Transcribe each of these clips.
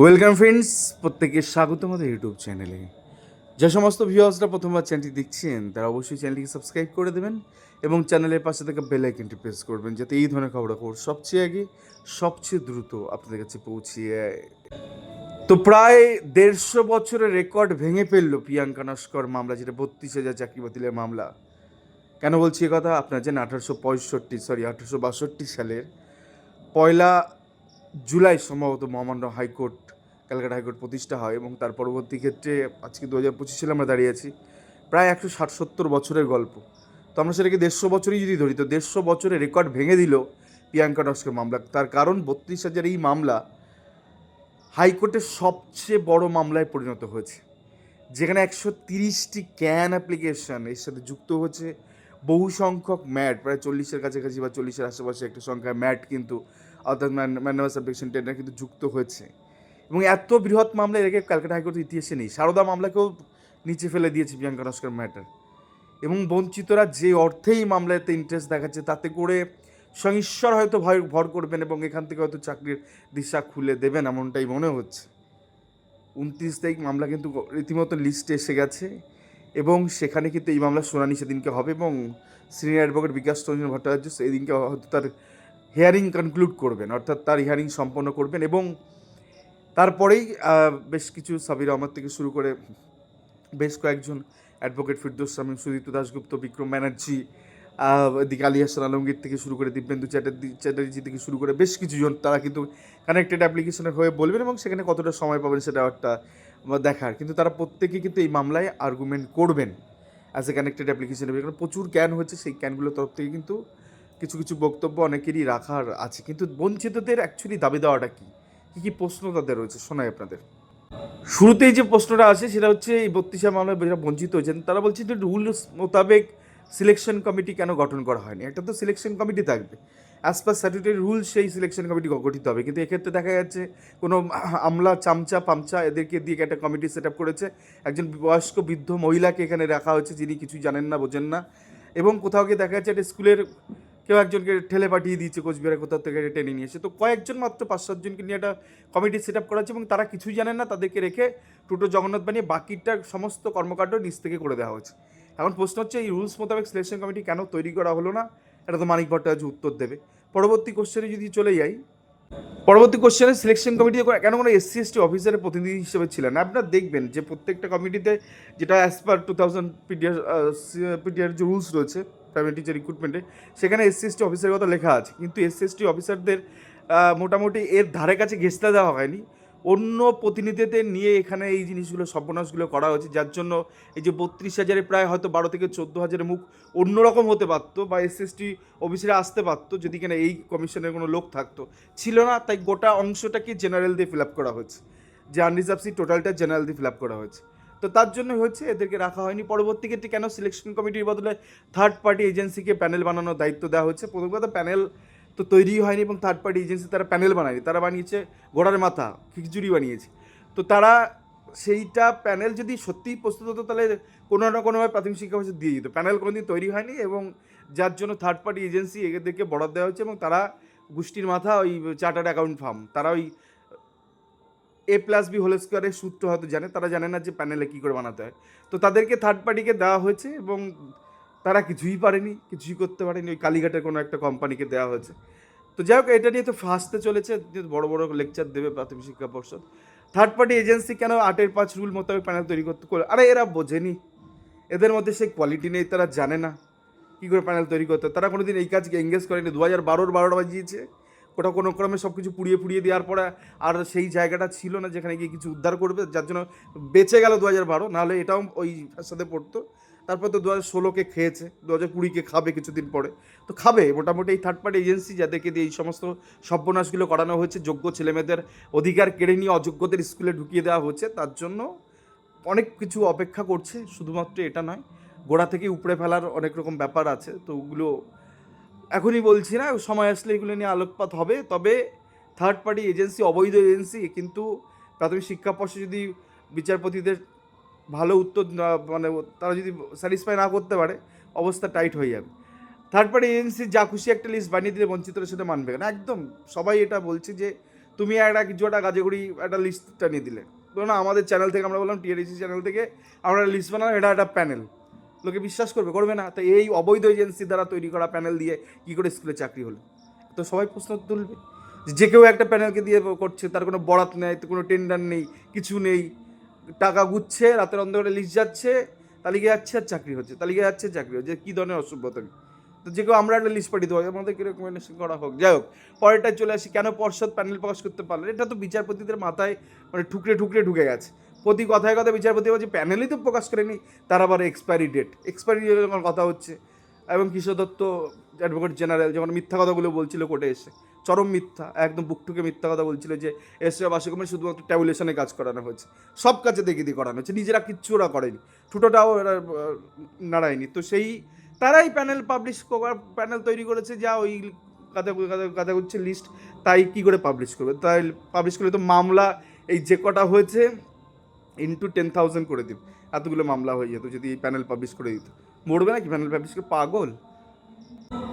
Welcome friends প্রত্যেকের স্বাগত আমাদের ইউটিউব চ্যানেলে যে সমস্ত ভিউয়ার্সরা প্রথমবার চ্যানেলটি দেখছেন, তারা অবশ্যই চ্যানেলটিকে সাবস্ক্রাইব করে দেবেন এবং চ্যানেলের পাশে থাকা বেল আইকনটি প্রেস করবেন যাতে এই ধরনের খবরাখবর সবচেয়ে আগে, সবচেয়ে দ্রুত আপনাদের কাছে পৌঁছিয়ে তো প্রায় দেড়শো বছরের রেকর্ড ভেঙে ফেলল প্রিয়াঙ্কা নস্কর মামলা, যেটা বত্রিশ হাজার চাকরি বাতিলের মামলা। কেন বলছি কথা? আপনার জানেন আঠারোশো পঁয়ষট্টি সরি আঠারোশো বাষট্টি সালের পয়লা জুলাই সম্ভবত মহামান্য হাইকোর্ট, ক্যালকাটা হাইকোর্ট প্রতিষ্ঠা হয় এবং তার পরবর্তী ক্ষেত্রে আজকে দু হাজার পঁচিশ সালে আমরা দাঁড়িয়ে আছি প্রায় একশো ষাট সত্তর বছরের গল্প। তো আমরা সেটাকে দেড়শো বছরই যদি ধরি, তো দেড়শো বছরের রেকর্ড ভেঙে দিল প্রিয়াঙ্কা ডস্কের মামলা। তার কারণ বত্রিশ হাজার এই মামলা হাইকোর্টের সবচেয়ে বড় মামলায় পরিণত হয়েছে। যেখানে একশো তিরিশটি ক্যান অ্যাপ্লিকেশন এর সাথে যুক্ত হচ্ছে বহু সংখ্যক ম্যাট, প্রায় চল্লিশের কাছাকাছি বা চল্লিশের আশেপাশে একটা সংখ্যায় ম্যাট কিন্তু অর্থাৎ ম্যান্ডামাস অ্যাপ্লিকেশন টেন্ডার কিন্তু যুক্ত হয়েছে। এবং এত বৃহৎ মামলা এর আগে ক্যালকাটা হাইকোর্টের ইতিহাসে নেই। সারদা মামলাকেও নিচে ফেলে দিয়েছে প্রিয়াঙ্কা নস্কর ম্যাটার। এবং বঞ্চিতরা যে অর্থেই মামলাতে ইন্টারেস্ট দেখাচ্ছে, তাতে করে ঈশ্বর হয়তো ভয়, ভর করবেন এবং এখান থেকে হয়তো চাকরির দিশা খুলে দেবেন এমনটাই মনে হচ্ছে। উনত্রিশ তারিখ মামলা কিন্তু রীতিমতো লিস্টে এসে গেছে। এবং সেখানে কিন্তু এই মামলার শুনানি সেদিনকে হবে এবং সিনিয়র অ্যাডভোকেট বিকাশ রঞ্জন ভট্টাচার্য সেদিনকে হয়তো তার হিয়ারিং কনক্লুড করবেন, অর্থাৎ তার হিয়ারিং সম্পন্ন করবেন এবং তারপরেই বেশ কিছু সাবির আহমদ থেকে শুরু করে বেশ কয়েকজন অ্যাডভোকেট ফিরদোস শামীম সুদীপ্ত দাশগুপ্ত, বিক্রম ব্যানার্জি এদিকে আলী হাসান আলমগীর থেকে শুরু করে দিব্যেন্দু চ্যাটার্জি চ্যাটার্জি থেকে শুরু করে বেশ কিছুজন তারা কিন্তু কানেক্টেড অ্যাপ্লিকেশনের হয়ে বলবেন এবং সেখানে কতটা সময় পাবেন সেটা একটা দেখার। কিন্তু তারা প্রত্যেকে কিন্তু এই মামলায় আর্গুমেন্ট করবেন। অ্যাজ এ কানেক্টেড অ্যাপ্লিকেশনের কারণ প্রচুর জ্ঞান হচ্ছে সেই জ্ঞানগুলোর তরফ থেকে কিন্তু কিছু কিছু বক্তব্য অনেকেরই রাখার আছে। কিন্তু বঞ্চিতদের অ্যাকচুয়ালি দাবি দেওয়াটা কী? কী কী প্রশ্ন তাদের রয়েছে? শোনাই আপনাদের। শুরুতেই যে প্রশ্নটা আসে, সেটা হচ্ছে এই বত্রিশা মামলায় যারা বঞ্চিত হয়েছেন, তারা বলছে যে রুলস মোতাবেক সিলেকশন কমিটি কেন গঠন করা হয়নি? একটা তো সিলেকশন কমিটি থাকবে। অ্যাজ পার স্ট্যাটুটারি রুল সেই সিলেকশন কমিটি গঠিত হবে। কিন্তু এক্ষেত্রে দেখা যাচ্ছে কোনো আমলা, চামচা, পামচা এদেরকে দিয়ে একটা কমিটি সেট আপ করেছে। একজন বয়স্ক বৃদ্ধ মহিলাকে এখানে রাখা হয়েছে যিনি কিছুই জানেন না, বোঝেন না। এবং কোথাও গিয়ে দেখা যাচ্ছে একটা স্কুলের কেউ একজনকে ঠেলে পাঠিয়ে দিয়েছে, কোচবিহারে কোথাও থেকে টেনে নিয়ে এসে তো কয়েকজন মাত্র পাঁচ সাতজনকে নিয়ে একটা কমিটি সেট আপ করা এবং তারা কিছুই জানেন না, তাদেরকে রেখে টুটো জগন্নাথ বানিয়ে বাকিটা সমস্ত কর্মকাণ্ড নিচ থেকে করে দেওয়া হচ্ছে এখন প্রশ্ন হচ্ছে, এই রুলস মোতাবেক সিলেকশন কমিটি কেন তৈরি করা হলো না? এটা তো মানিক ভট্টাচার্য উত্তর দেবে। পরবর্তী কোশ্চেনে যদি চলে যাই, পরবর্তী কোশ্চেনে সিলেকশন কমিটি কেন কোনো এসসি এসটি অফিসারের প্রতিনিধি হিসেবে ছিলেন? আপনারা দেখবেন যে প্রত্যেকটা কমিটিতে যেটা as per two thousand PDR যে রুলস রয়েছে প্রাইভেট টিচার রিক্রুটমেন্টে সেখানে এসসি এসটি অফিসারের কথা লেখা আছে। কিন্তু এসসি এসটি অফিসারদের মোটামুটি এর ধারে কাছে ঘেঁচতে দেওয়া হয়নি। অন্য প্রতিনিধিদের নিয়ে এখানে এই জিনিসগুলো, সর্বনাশগুলো করা হয়েছে। যার জন্য এই যে বত্রিশ হাজারে প্রায় হয়তো বারো থেকে চোদ্দ হাজারের মুখ অন্যরকম হতে পারতো বা এস এস টি অফিসে আসতে পারতো, যদি কিনা এই কমিশনের কোনো লোক থাকতো। ছিল না, তাই গোটা অংশটাকে জেনারেল দিয়ে ফিল আপ করা হয়েছে। যে আনরিজার্ভ সিট টোটালটা জেনারেল দিয়ে ফিল আপ করা হয়েছে। তো তার জন্য হচ্ছে এদেরকে রাখা হয়নি। পরবর্তী ক্ষেত্রে কেন? সিলেকশন কমিটির বদলে থার্ড পার্টি এজেন্সিকে প্যানেল বানানোর দায়িত্ব দেওয়া হচ্ছে প্রথম কথা প্যানেল তো তৈরি হয়নি এবং থার্ড পার্টি এজেন্সি তারা প্যানেল বানায়নি। তারা বানিয়েছে গোড়ার মাথা, খিচুড়ি বানিয়েছে। তো তারা সেইটা প্যানেল যদি সত্যিই প্রস্তুত হতো, তাহলে কোনো না কোনোভাবে প্রাথমিক শিক্ষা পরিষদ দিয়ে দিত। প্যানেল কোনোদিন তৈরি হয়নি এবং যার জন্য থার্ড পার্টি এজেন্সি এদেরকে বরাদ দেওয়া হচ্ছে এবং তারা গোষ্ঠীর মাথা ওই চার্টার্ড অ্যাকাউন্ট ফার্ম তারা ওই এ প্লাস বি হোল স্কোয়ারের সূত্র হয়তো জানে, তারা জানে না যে প্যানেলে কী করে বানাতে হয়। তো তাদেরকে থার্ড পার্টিকে দেওয়া হয়েছে এবং তারা কিছুই পারেনি, কিছুই করতে পারেনি। ওই কালীঘাটের কোনো একটা কোম্পানিকে দেওয়া হয়েছে। তো যাই হোক, এটা নিয়ে তো ফাঁসতে চলেছে বড় বড় লেকচার দেবে প্রাথমিক শিক্ষা পর্ষদ। থার্ড পার্টি এজেন্সি কেন আটের পাঁচ রুল মোতাবেক প্যানেল তৈরি করতে করে আরে এরা বোঝেনি। এদের মধ্যে সেই কোয়ালিটি নেই, তারা জানে না কী করে প্যানেল তৈরি করতে। তারা কোনোদিন এই কাজকে এঙ্গেজ করেনি। দু হাজার বারোর বারোটা বাজিয়েছে। ওটা কোনো ক্রমে সব কিছু পুড়িয়ে পুড়িয়ে দেওয়ার পরে আর সেই জায়গাটা ছিল না যেখানে গিয়ে কিছু উদ্ধার করবে, যার জন্য বেঁচে গেল দু হাজার বারো। নাহলে এটাও ওই সাথে পড়তো। তারপর তো দু হাজার ষোলোকে খেয়েছে, দু হাজার কুড়িকে খাবে কিছুদিন পরে। তো খাবে, মোটামুটি এই থার্ড পার্টি এজেন্সি যাদেরকে দিয়ে এই সমস্ত সর্বনাশগুলো করানো হয়েছে, যোগ্য ছেলেমেয়েদের অধিকার কেড়ে নিয়ে অযোগ্যদের স্কুলে ঢুকিয়ে দেওয়া হচ্ছে, তার জন্য অনেক কিছু অপেক্ষা করছে, শুধুমাত্র এটা নয়, গোড়া থেকে উপড়ে ফেলার অনেক রকম ব্যাপার আছে, তো ওগুলো এখনই বলছি না, সময় আসলে এগুলো নিয়ে আলোকপাত হবে, তবে থার্ড পার্টি এজেন্সি অবৈধ এজেন্সি কিন্তু প্রাথমিক শিক্ষা পর্ষদ যদি বিচারপতিদের ভালো উত্তর মানে তারা যদি স্যাটিসফাই না করতে পারে, অবস্থা টাইট হয়ে যাবে। থার্ড পার্টি এজেন্সি যা খুশি একটা লিস্ট বানিয়ে দিলে বঞ্চিতরা সেটা মানবে না। একদম সবাই এটা বলছে যে, তুমি একটা কিছু একটা গাজেগুড়ি একটা লিস্টটা নিয়ে দিলে। ধরো না, আমাদের চ্যানেল থেকে আমরা বললাম টিআরএসি চ্যানেল থেকে আমরা লিস্ট বানালাম, এটা একটা প্যানেল লোকে বিশ্বাস করবে করবে না। তো এই অবৈধ এজেন্সি দ্বারা তৈরি করা প্যানেল দিয়ে কী করে স্কুলে চাকরি হলো? তো সবাই প্রশ্ন তুলবে। যে কেউ একটা প্যানেলকে দিয়ে করছে, তার কোনো বরাত নেই, কোনো টেন্ডার নেই, কিছু নেই। টাকা গুচ্ছে, রাতের অন্ধকারে লিস্ট যাচ্ছে, তালিকা যাচ্ছে আর চাকরি হচ্ছে, তালিকা যাচ্ছে চাকরি হচ্ছে, কী ধরনের অসভ্যতা তো যে কেউ আমরা একটা লিস্ট পাঠিয়ে দেবো, আমাদের কি রেকমেন্ডেশন করা হোক? যাই হোক পরেরটায় চলে আসি, কেন পর্ষদ প্যানেল প্রকাশ করতে পারল এটা তো বিচারপতিদের মাথায় মানে ঠুকরে ঠুকরে ঢুকে গেছে। প্রতি কথায় কথা বিচারপতি বলছে, প্যানেলই তো প্রকাশ করেনি, তার আবার এক্সপায়ারি ডেট এক্সপায়ারি যখন কথা হচ্ছে এবং কিশোর দত্ত অ্যাডভোকেট জেনারেল যখন মিথ্যা কথাগুলো বলছিল কোর্টে এসে। চরম মিথ্যা, একদম বুকটুকে মিথ্যা কথা বলছিল যে এসে বাসিকমে শুধুমাত্র ট্যাবুলেশনে কাজ করানো হয়েছে। সব কাজে দেখে দিয়ে করানো হয়েছে, নিজেরা কিচ্ছু ওরা করেনি। ঠুটোটাও এরা নাড়ায়নি। তো সেই, তারাই প্যানেল পাবলিশ প্যানেল তৈরি করেছে, যা ওই কাদা কাদা হচ্ছে লিস্ট তাই কি করে পাবলিশ করবে? তাই পাবলিশ করলে তো মামলা, এই যে কটা হয়েছে ইন্টু টেন থাউজেন্ড করে দিন এতগুলো মামলা হয়ে যেত যদি এই প্যানেল পাবলিশ করে দিত। মরবে নাকি প্যানেল করে পাগল।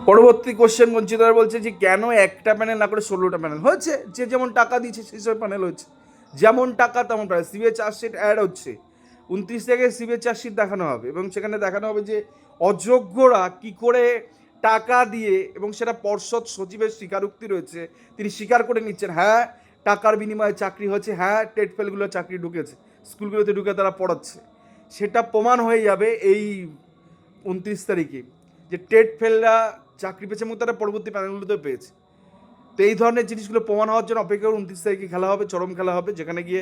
পরবর্তী কোশ্চেন বঞ্চিতার বলছে যে, কেন একটা প্যানেল না করে ষোলোটা প্যানেল হয়েছে, যে যেমন টাকা দিয়েছে, সেই সব প্যানেল হচ্ছে যেমন টাকা, তেমন প্যানেল সিবিআই চার্জশিট অ্যাড হচ্ছে। উনত্রিশ থেকে সিবিআই চার্জশিট দেখানো হবে এবং সেখানে দেখানো হবে যে, অযোগ্যরা কি করে টাকা দিয়ে এবং সেটা পর্ষদ সচিবের স্বীকারোক্তি রয়েছে, তিনি স্বীকার করে নিচ্ছেন হ্যাঁ টাকার বিনিময়ে চাকরি হচ্ছে হ্যাঁ টেট ফেলগুলো চাকরি ঢুকেছে, স্কুলগুলোতে ঢুকে তারা পড়াচ্ছে। সেটা প্রমাণ হয়ে যাবে এই উনত্রিশ তারিখে যে টেট ফেলরা চাকরি পেয়েছে এবং তারা পরবর্তী প্যানেলগুলোতেও পেয়েছে। তো এই ধরনের জিনিসগুলো প্রমাণ হওয়ার জন্য অপেক্ষা করে উনত্রিশ তারিখে খেলা হবে, চরম খেলা হবে, যেখানে গিয়ে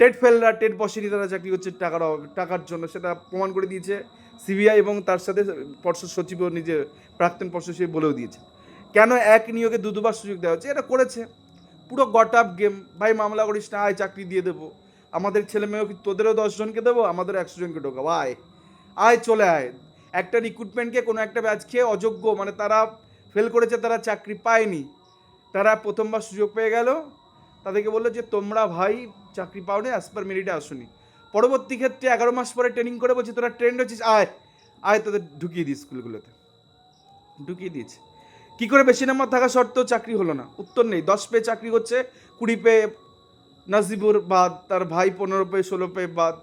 টেট ফেলরা, টেট বসেনি, তারা চাকরি করছে টাকার টাকার জন্য। সেটা প্রমাণ করে দিয়েছে সিবিআই এবং তার সাথে পর্ষদ সচিবও নিজে, প্রাক্তন পর্ষদ সচিব বলেও দিয়েছে। কেন এক নিয়োগে দু দুবার সুযোগ দেওয়া হচ্ছে? এটা করেছে। পুরো গট আপ গেম, ভাই, মামলা করিস না, আয়, চাকরি দিয়ে দেবো। আমাদের ছেলে মেয়েও কি তোদেরও দশজনকে দেবো? আমাদের একশো জনকে ঢোকাবো, আয়। আয়, চলে আয়। একটা রিক্রুটমেন্টকে কোনো একটা ব্যাচকে অযোগ্য মানে তারা ফেল করেছে, তারা চাকরি পায়নি। তারা প্রথমবার সুযোগ পেয়ে গেল। তাদেরকে বলল যে, তোমরা ভাই চাকরি পাওনি অ্যাজ পার মেরিটে আসুনি। পরবর্তী ক্ষেত্রে এগারো মাস পরে ট্রেনিং করে বলছে, তোরা ট্রেন্ড হচ্ছিস, আয় আয় তোদের ঢুকিয়ে দিই স্কুলগুলোতে। ঢুকিয়ে দিয়েছে। কী করে বেশি নাম্বার থাকা সত্ত্বেও চাকরি হলো না। উত্তর নেই। দশ পেয়ে চাকরি হচ্ছে, কুড়ি পেয়ে নাজিবুর বাদ তার ভাই পনেরো পেয়ে ষোলো পেয়ে বাদ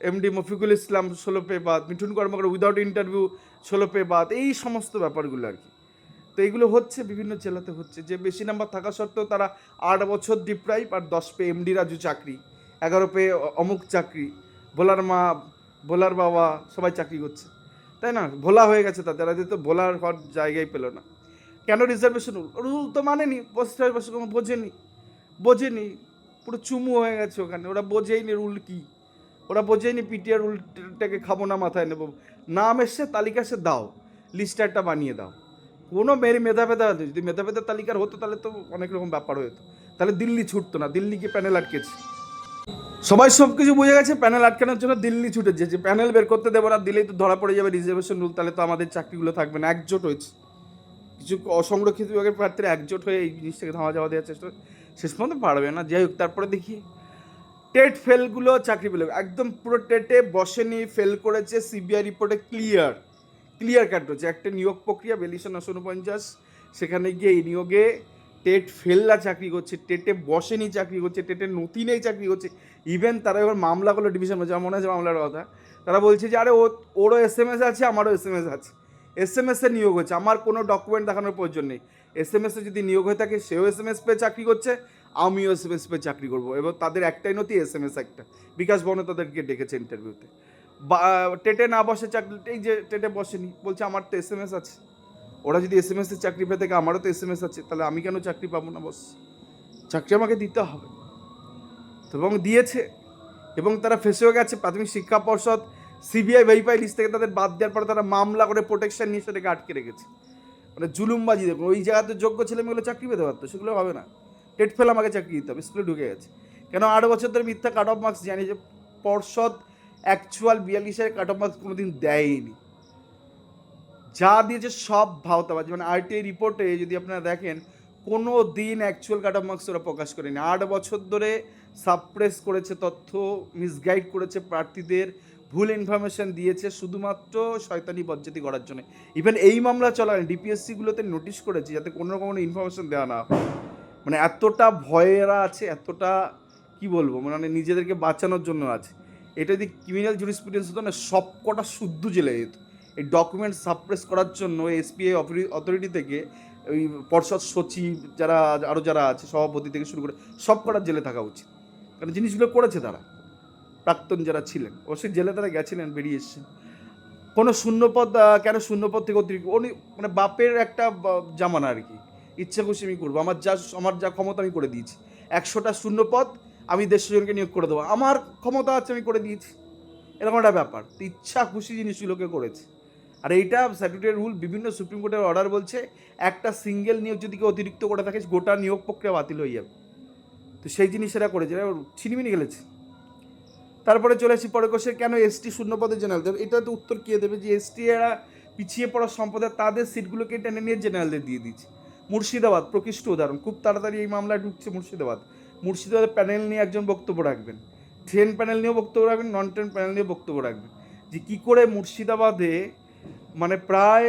এমডি মফিকুল ইসলাম, ষোলো বাদ, মিঠুন কর্মকার উইদাউট ইন্টারভিউ ষোলো বাদ, এই সমস্ত ব্যাপারগুলো আর কি। তো এইগুলো হচ্ছে, বিভিন্ন জেলাতে হচ্ছে। যে বেশি নাম্বার থাকা সত্ত্বেও তারা আট বছর ডিপ্রাইভ আর দশ পে এমডি রাজু চাকরি, এগারো পে অমুক চাকরি, ভোলার মা, ভোলার বাবা সবাই চাকরি করছে। তাই না? ভোলা হয়ে গেছে তাদের এদের তো ভোলার হওয়ার জায়গায় পেল না। কেন রিজার্ভেশন রুল রুল তো মানেনি পোস্ট অফিস কোনো বোঝেনি। বোঝেনি, পুরো চুমু হয়ে গেছে ওখানে। ওরা বোঝেইনি রুল কি। ওরা বোঝেইনি পিটিআর রুলটাকে খাব না, মাথায় নেব। নাম এসছে, তালিকা সে দাও। লিস্ট একটা বানিয়ে দাও। কোনো মেরি মেধা ভেদা যদি মেধা ভেদা তালিকার হতো, তাহলে তো অনেক রকম ব্যাপার হতো। তাহলে দিল্লি ছুটতো না দিল্লিকে প্যানেল আটকেছে। সবাই সব কিছু বুঝে গেছে, প্যানেল আটকানোর জন্য দিল্লি ছুটেছে যে প্যানেল বের করতে দেবো না, দিলেই তো ধরা পড়ে যাবে রিজার্ভেশন রুল, তাহলে তো আমাদের চাকরিগুলো থাকবে না। একজোট হয়েছে। কিছু অসংরক্ষিত বিভাগের প্রার্থীরা একজোট হয়ে এই জিনিসটাকে ধামা যাওয়া দেওয়ার চেষ্টা শেষ পর্যন্ত পারবে না। যাই হোক, তারপরে দেখি। টেট ফেলগুলো চাকরি পেলে। একদম পুরো টেটে বসেনি, ফেল করেছে, সিবিআই রিপোর্টে ক্লিয়ার ক্লিয়ার কাট হচ্ছে। একটা নিয়োগ প্রক্রিয়া, বেলিশন নশো উনপঞ্চাশ সেখানে গিয়ে এই নিয়োগে টেট ফেললা চাকরি করছে, টেটে বসেনি চাকরি করছে টেটের নথি নেই চাকরি করছে। ইভেন তারা এবার মামলা করল ডিভিশন যেমন মনে আছে মামলার কথা। তারা বলছে যে, আরে, ও, ওরও এস এম এস আছে, আমারও এস এম এস আছে। এস এম এসে নিয়োগ হচ্ছে, আমার কোনো ডকুমেন্ট দেখানোর প্রয়োজন নেই। এস এম এসে যদি নিয়োগ হয়ে থাকে, সেও এস এম এস পেয়ে চাকরি করছে আমিও এস এম এস পেয়ে চাকরি করব। এবং তাদের একটাই নথি, এস এম এস একটা। বিকাশ ভবনে তাদেরকে ডেকেছে ইন্টারভিউতে বা, টেটে না বসে চাকরি এই যে টেটে বসেনি, বলছে আমার তো এস এম এস আছে। ওরা যদি এস এম এসের চাকরি পেয়ে থাকে, আমারও তো এস এম এস আছে, তাহলে আমি কেন চাকরি পাবো না বস? চাকরি আমাকে দিতে হবে। তো এবং দিয়েছে। এবং তারা ফেসেও গেছে। প্রাথমিক শিক্ষা পর্ষদ, সিবিআই ভেরিফাই লিস্ট থেকে তাদের বাদ দেওয়ার পরে তারা মামলা করে প্রোটেকশন নিয়ে সেটাকে আটকে রেখেছে। মানে জুলুমবাজি, দেখুন, ওই জায়গাতে যোগ্য ছেলে মেয়েগুলো চাকরি পেতে পারতো, সেগুলো হবে না। টেট ফেল আমাকে চাকরি দিতে হবে, স্কুলে ঢুকে গেছে। কেন আট বছর ধরে মিথ্যা কাট অফ মার্কস জানি যে পর্ষদ অ্যাকচুয়াল বিয়াল্লিশের কাট অফ মার্কস কোনোদিন দেয়নি। যা দিয়েছে সব ভাওতাবাজি মানে আরটিআই রিপোর্টে যদি আপনারা দেখেন কোনো দিন অ্যাকচুয়াল কাট অফ মার্কস ওরা প্রকাশ করেনি। আট বছর ধরে সাপ্রেস করেছে তথ্য মিসগাইড করেছে প্রার্থীদের, ভুল ইনফরমেশন দিয়েছে শুধুমাত্র শয়তানি বজ্জাতি করার জন্য। ইভেন এই মামলা চলাকালীন ডিপিএসসিগুলোতে নোটিশ করেছে যাতে কোনো রকম ইনফরমেশন দেওয়া না হয়। মানে এতটা ভয়েরা আছে, এতটা, কি বলব মানে নিজেদেরকে বাঁচানোর জন্য আছে। এটা যদি ক্রিমিনাল জুরিসপ্রুডেন্স হতো না সব কটা শুদ্ধ জেলে যেত। এই ডকুমেন্ট সাপ্রেস করার জন্য এসপিআই অথরিটি থেকে ওই পর্ষদ সচিব যারা আরও যারা আছে, সভাপতি থেকে শুরু করে সব কটার জেলে থাকা উচিত। কারণ জিনিসগুলো করেছে তারা। প্রাক্তন যারা ছিলেন, অবশ্যই জেলে তারা গেছিলেন, বেরিয়ে এসেছেন। কোনো শূন্যপদ কেন শূন্যপদ থেকে অতিরিক্ত? উনি মানে বাপের একটা জামানা আর কি। ইচ্ছা খুশি আমি করব। আমার যা আমার যা ক্ষমতা আমি করে দিয়েছি। একশোটা শূন্য শূন্যপদ আমি দেড়শো জনকে নিয়োগ করে দেবো। আমার ক্ষমতা আছে, আমি করে দিয়েছি। এরকম একটা ব্যাপার। তো ইচ্ছা খুশি জিনিসগুলোকে করেছে। আর এইটা স্যাটুটারি রুল বিভিন্ন সুপ্রিম কোর্টের অর্ডার বলছে, একটা সিঙ্গেল নিয়োগ যদি কেউ অতিরিক্ত করে থাকে, গোটা নিয়োগ প্রক্রিয়া বাতিল হয়ে যাবে। তো সেই জিনিস এরা করেছে। এরা ছিনিমিনি গেলেছে তারপরে চলে আসি পরে কোষে কেন এসটি শূন্যপদে জেনারেল দেবে? এটা তো উত্তর কে দেবে? যে এসটি এরা পিছিয়ে পড়া সম্প্রদায়, তাদের সিটগুলোকে টেনে নিয়ে জেনারেলদের দিয়ে দিচ্ছে মুর্শিদাবাদ, প্রকৃষ্ট উদাহরণ। খুব তাড়াতাড়ি এই মামলায় ঢুকছে মুর্শিদাবাদ। মুর্শিদাবাদের প্যানেল নিয়ে একজন বক্তব্য রাখবেন। ট্রেন প্যানেল নিয়েও বক্তব্য রাখবেন নন ট্রেন প্যানেল নিয়েও বক্তব্য রাখবেন। যে কী করে মুর্শিদাবাদে মানে প্রায়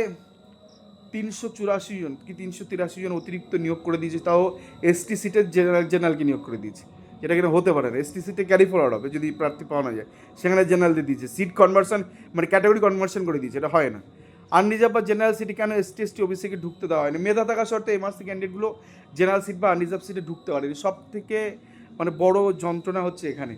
তিনশো চুরাশি জন, কি তিনশো তিরাশি জন অতিরিক্ত নিয়োগ করে দিয়েছে, তাও এসটি সিটের জেনারেল, জেনারেলকে নিয়োগ করে দিয়েছে। যেটা কিনা হতে পারে না। এসটি সিটে ক্যারি ফরওয়ার্ড হবে, যদি প্রার্থী পাওয়া না যায়। সেখানে জেনারেল দিয়ে দিয়েছে। সিট কনভার্সন মানে ক্যাটাগরি কনভার্সন করে দিয়েছে। এটা হয় না। আনরিজার্ভ বা জেনারেল সিটে কেন এসটি এসটি ওবিসিকে ঢুকতে দেওয়া হয়নি? মেধা থাকা সত্ত্বে এমআরসি ক্যান্ডিডেটগুলো জেনারেল সিট বা আনরিজার্ভ সিটে ঢুকতে পারেনি। সব থেকে মানে বড় যন্ত্রণা হচ্ছে এখানে।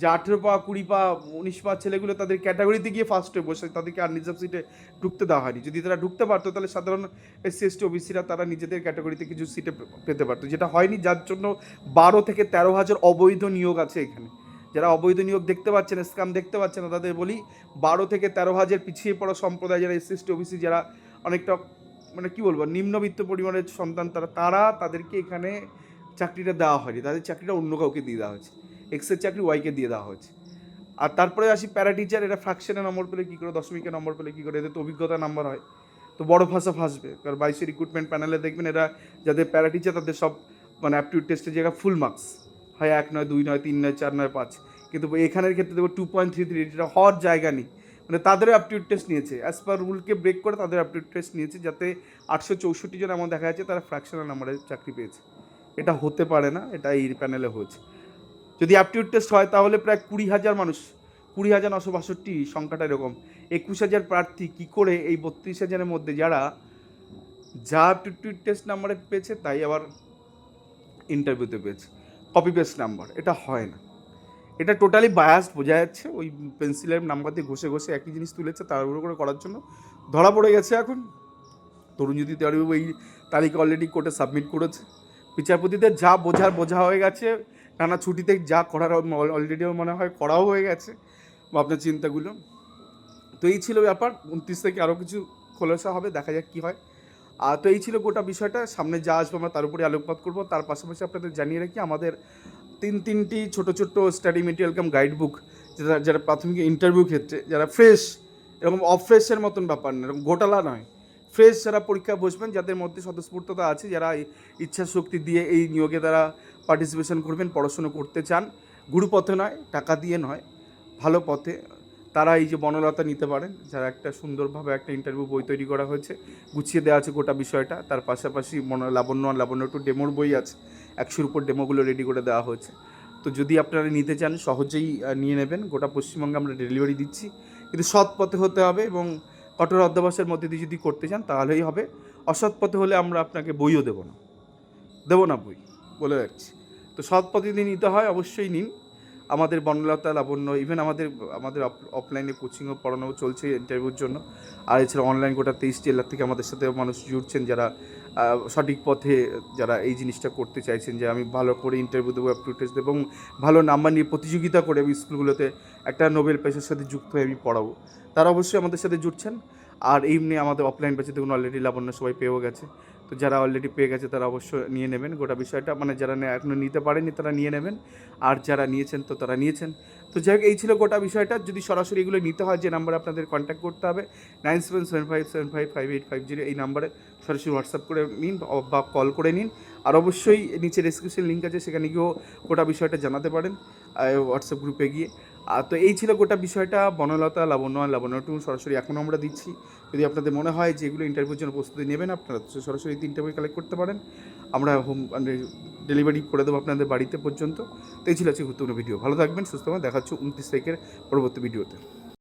যে আঠেরো পা, কুড়ি পা, উনিশ পা ছেলেগুলো তাদের ক্যাটাগরিতে গিয়ে ফার্স্ট হয়ে বসে, তাদেরকে আর রিজার্ভ সিটে ঢুকতে দেওয়া হয়নি। যদি তারা ঢুকতে পারতো, তাহলে সাধারণ এসসি, এসটি, ওবিসিরা তারা নিজেদের ক্যাটাগরিতে কিছু সিটে পেতে পারতো। যেটা হয়নি, যার জন্য বারো থেকে তেরো হাজার অবৈধ নিয়োগ আছে এখানে। যারা অবৈধ নিয়োগ দেখতে পাচ্ছেন স্ক্যাম দেখতে পাচ্ছেন না তাদের বলি বারো থেকে তেরো হাজার পিছিয়ে পড়া সম্প্রদায় যারা এসসি এসটি ওবিসি, যারা অনেকটা মানে কি বলব, নিম্নবিত্ত পরিমাণের সন্তান, তারা তারা তাদেরকে এখানে চাকরিটা দেওয়া হয়নি। তাদের চাকরিটা অন্য কাউকে দিয়ে দেওয়া হয়েছে। এক্সের চাকরি ওয়াইকে দিয়ে দেওয়া হয়েছে। আর তারপরে আসি প্যারা টিচার এটা ফ্র্যাকশনে নম্বর পেলে কী করে, দশমিকে নম্বর পেলে কী করে, এদের তো অভিজ্ঞতা নাম্বার হয়। তো বড় ভাষা ফাঁসবে, কারণ বাইশে রিক্রুটমেন্ট প্যানেলে দেখবেন এরা যাদের প্যারা টিচার তাদের সব মানে অ্যাপটিউড টেস্টের জায়গা ফুল মার্কস হয় এক নয়, দুই নয়, তিন নয়, চার নয়, পাঁচ। কিন্তু এখানের ক্ষেত্রে দেখব টু পয়েন্ট থ্রি থ্রি এটা হওয়ার জায়গা নেই। মানে তাদেরও অ্যাপটিউড টেস্ট নিয়েছে। অ্যাজ পার রুলকে ব্রেক করে তাদের অ্যাপটিউড টেস্ট নিয়েছে, যাতে আটশো চৌষট্টি জন এমন দেখা যাচ্ছে তারা ফ্র্যাকশনাল নাম্বারে চাকরি পেয়েছে। এটা হতে পারে না, এটা এই প্যানেলে হয়েছে। যদি অ্যাপটিউড টেস্ট হয়, তাহলে প্রায় কুড়ি হাজার মানুষ, কুড়ি হাজার নশো বাষট্টি সংখ্যাটা এরকম। একুশ হাজার প্রার্থী কী করে এই বত্রিশ হাজারের মধ্যে যারা, যা অ্যাপটিউড টেস্ট নাম্বারে পেয়েছে, তাই আবার ইন্টারভিউতে পেয়েছে। কপি পেস্ট নাম্বার এটা হয় না। এটা টোটালি বায়াস বোঝা যাচ্ছে, ওই পেন্সিলের নাম্বার দিয়ে ঘষে ঘষে একই জিনিস তুলেছে, তার উপর করে করার জন্য ধরা পড়ে গেছে এখন। তরুণজ্যোতি তেওয়ারিবাবু এই তালিকা অলরেডি কোর্টে সাবমিট করেছে। বিচারপতিদের যা বোঝার বোঝা হয়ে গেছে, নানা ছুটিতে যা করার অলরেডি মনে হয় করাও হয়ে গেছে আপনার চিন্তাগুলো। তো এই ছিল ব্যাপার, উনত্রিশ থেকে আরও কিছু খোলাসা হবে, দেখা যাক কী হয়। তো এই ছিল গোটা বিষয়টা। সামনে যা আসবে আমরা তার উপরে আলোকপাত করব। তার পাশাপাশি আপনাদের জানিয়ে রাখি, আমাদের তিন তিনটি ছোট ছোট study material cum guide book যারা যারা প্রাথমিক ইন্টারভিউ ক্ষেত্রে, যারা ফ্রেশ এরকম অফ্রেশের মতন ব্যাপার না, এরকম গোটালা নয়। ফ্রেশ যারা পরীক্ষা বসবেন, যাদের মধ্যে স্বতঃস্ফূর্ততা আছে, যারা ইচ্ছা শক্তি দিয়ে এই নিয়োগে তারা পার্টিসিপেশন করবেন, পড়াশুনো করতে চান গুরু পথে নয়, টাকা দিয়ে নয়, ভালো পথে তারা এই যে বনলতা নিতে পারেন, যারা একটা সুন্দরভাবে একটা ইন্টারভিউ বই তৈরি করা হয়েছে, গুছিয়ে দেওয়া আছে গোটা বিষয়টা, তার পাশাপাশি লাবণ্য লাবণ্য টু ডেমোর বই আছে, একশোর উপর ডেমোগুলো রেডি করে দেওয়া হয়েছে। তো যদি আপনারা নিতে চান, সহজেই নিয়ে নেবেন। গোটা পশ্চিমবঙ্গে আমরা ডেলিভারি দিচ্ছি। কিন্তু সৎ পথে হতে হবে এবং কঠোর অধ্যবাসের মধ্যে দিয়ে যদি করতে চান, তাহলেই হবে। অসৎ পথে হলে আমরা আপনাকে বইও দেবো না। দেবো না বই, বলে রাখছি। তো সৎ পথে যদি নিতে হয়, অবশ্যই নিন। আমাদের বনলতা লাবণ্য ইভেন আমাদের আমাদের অফলাইনে কোচিংও পড়ানো চলছে ইন্টারভিউর জন্য। আর এছাড়া অনলাইন গোটা তেইশ জেলার থেকে আমাদের সাথে মানুষ জুড়ছেন যারা সঠিক পথে যারা এই জিনিসটা করতে চাইছেন যে আমি ভালো করে ইন্টারভিউ দেবো অ্যাপ্রুভ টেস্ট দেবো এবং ভালো নাম্বার নিয়ে প্রতিযোগিতা করে আমি স্কুলগুলোতে একটা নোবেল পেশার সাথে যুক্ত হয়ে আমি পড়াবো। তারা অবশ্যই আমাদের সাথে জুড়ছেন। আর এমনি আমাদের অফলাইন ব্যাচে দেখুন অলরেডি লাবণ্য সবাই পেয়েও গেছে। তো যারা অলরেডি পেয়ে গেছে তারা অবশ্যই নিয়ে নেবেন। গোটা বিষয়টা মানে যারা নে- এখনও নিতে পারেনি তারা নিয়ে নেবেন। আর যারা নিয়েছেন তো তারা নিয়েছেন। তো যাই হোক, এই ছিল গোটা বিষয়টা। যদি সরাসরি এগুলো নিতে হয়, যে নাম্বারে আপনাদের কন্ট্যাক্ট করতে হবে nine seven seven five seven five five eight five zero এই নাম্বারে সরাসরি হোয়াটসঅ্যাপ করে নিন বা কল করে নিন। আর অবশ্যই নিচে ডিসক্রিপশন লিঙ্ক আছে, সেখানে গিয়েও গোটা বিষয়টা জানাতে পারেন হোয়াটসঅ্যাপ গ্রুপে গিয়ে। তো এই ছিল গোটা বিষয়টা। বনলতা লাবণ্য লাবণ্য টু সরাসরি এখনও আমরা দিচ্ছি। যদি আপনাদের মনে হয় যে এগুলো ইন্টারভিউর জন্য প্রস্তুতি নেবেন, আপনারা সরাসরি তিনটে বই কালেক্ট করতে পারেন। আমরা হোম মানে ডেলিভারি করে দেবো আপনাদের বাড়িতে পর্যন্ত। তো এই ছিল আজকে গুরুত্বপূর্ণ ভিডিও ভালো থাকবেন, সুস্থ দেখাচ্ছি উনত্রিশ তারিখের পরবর্তী ভিডিওতে